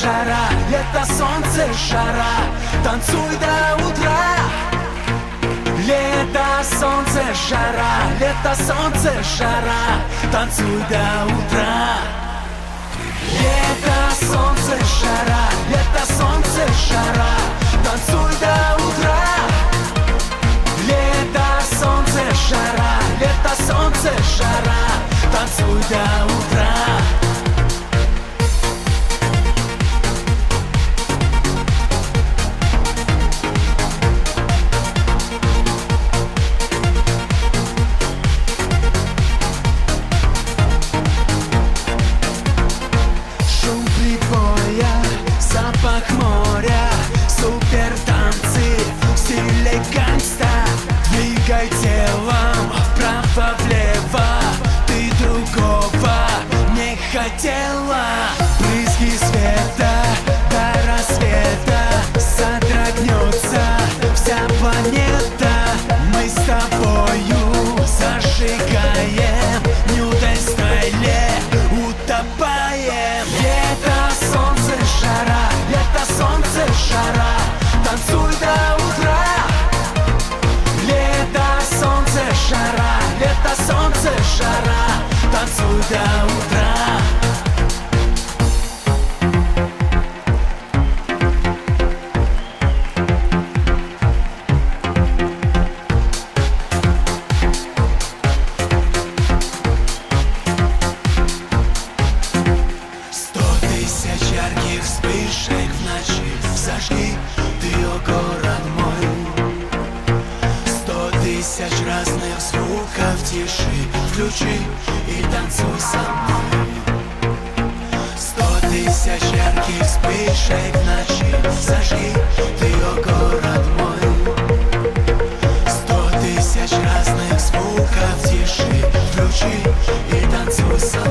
жара, лето, солнце, жара. Танцуй до утра. Лето, солнце, жара, лето, солнце, жара. Танцуй до утра. Лето, не хотела Брызги света до рассвета Содрогнется вся планета. Мы с тобою зажигаем Нюдай стайле утопаем. Лето, солнце, жара, лето, солнце, жара. Танцуй до утра. Лето, солнце, жара, лето, солнце, жара. Танцуй до утра тиши Включи и танцуй со мной Сто тысяч ярких вспышек в ночи Зажги ты, о город мой Сто тысяч разных звуков тиши Включи и танцуй со мной,